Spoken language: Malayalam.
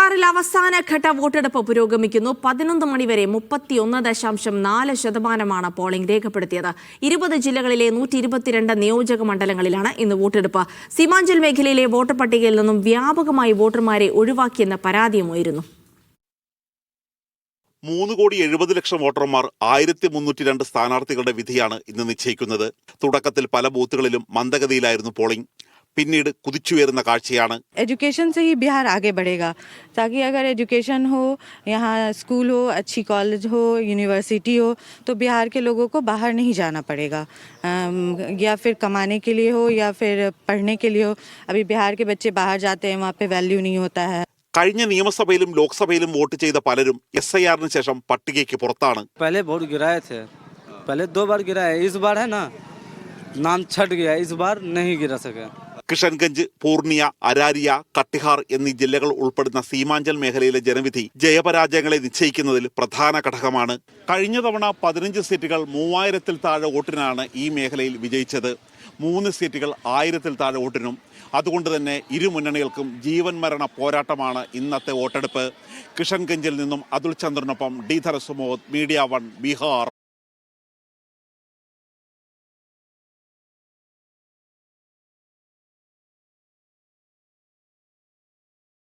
ബീഹാറിൽ അവസാനഘട്ട വോട്ടെടുപ്പ് പുരോഗമിക്കുന്നു. പതിനൊന്ന് മണിവരെ മുപ്പത്തിയൊന്ന് ദശാംശം നാല് ശതമാനമാണ് പോളിംഗ് രേഖപ്പെടുത്തിയത്. ഇരുപത് ജില്ലകളിലെ നൂറ്റി ഇരുപത്തിരണ്ട് നിയോജക മണ്ഡലങ്ങളിലാണ് ഇന്ന് വോട്ടെടുപ്പ്. സീമാഞ്ചൽ മേഖലയിലെ വോട്ടർ പട്ടികയിൽ നിന്നും വ്യാപകമായി വോട്ടർമാരെ ഒഴിവാക്കിയെന്ന പരാതിയുമായിരുന്നു മൂന്ന് കോടി എഴുപത് ലക്ഷം വോട്ടർമാർ ആയിരത്തി മുന്നൂറ്റി രണ്ട് സ്ഥാനാർത്ഥികളുടെ വിധിയാണ് ഇന്ന് നിശ്ചയിക്കുന്നത്. തുടക്കത്തിൽ പല ബൂത്തുകളിലും മന്ദഗതിയിലായിരുന്നു പോളിംഗ്. പിന്നീട് കുതിച്ചുയരുന്ന കാഴ്ചയാണ് एजुकेशन से ही बिहार आगे बढ़ेगा ताकि अगर एजुकेशन हो यहाँ स्कूल हो अच्छी कॉलेज हो यूनिवर्सिटी हो तो बिहार के लोगों को बाहर नहीं जाना पड़ेगा अम, या फिर कमाने के लिए हो या फिर पढ़ने के लिए हो अभी बिहार के बच्चे बाहर जाते हैं वहाँ पे वैल्यू नहीं होता है കഴിഞ്ഞ നിയമസഭയിലും ലോക്സഭയിലും വോട്ട് ചെയ്ത പലരും എസ് ഐ ആറിന് ശേഷം പട്ടികയ്ക്ക് പുറത്താണ് पहले वोट गिराए थे पहले दो बार गिराए इस बार है ना नाम छट गया इस बार नहीं गिरा सके കിഷൻഗഞ്ച് പൂർണിയ അരാരിയ കട്ടിഹാർ എന്നീ ജില്ലകൾ ഉൾപ്പെടുന്ന സീമാഞ്ചൽ മേഖലയിലെ ജനവിധി ജയപരാജയങ്ങളെ നിശ്ചയിക്കുന്നതിൽ പ്രധാന ഘടകമാണ്. കഴിഞ്ഞ തവണ പതിനഞ്ച് സീറ്റുകൾ മൂവായിരത്തിൽ താഴെ വോട്ടിനാണ് ഈ മേഖലയിൽ വിജയിച്ചത്. മൂന്ന് സീറ്റുകൾ ആയിരത്തിൽ താഴെ വോട്ടിനും. അതുകൊണ്ട് തന്നെ ഇരു മുന്നണികൾക്കും ജീവൻ മരണ പോരാട്ടമാണ് ഇന്നത്തെ വോട്ടെടുപ്പ്. കിഷൻഗഞ്ചിൽ നിന്നും അതുൽ ചന്ദ്രനൊപ്പം ഡി ധരസുമോദ് മീഡിയ വൺ ബീഹാർ.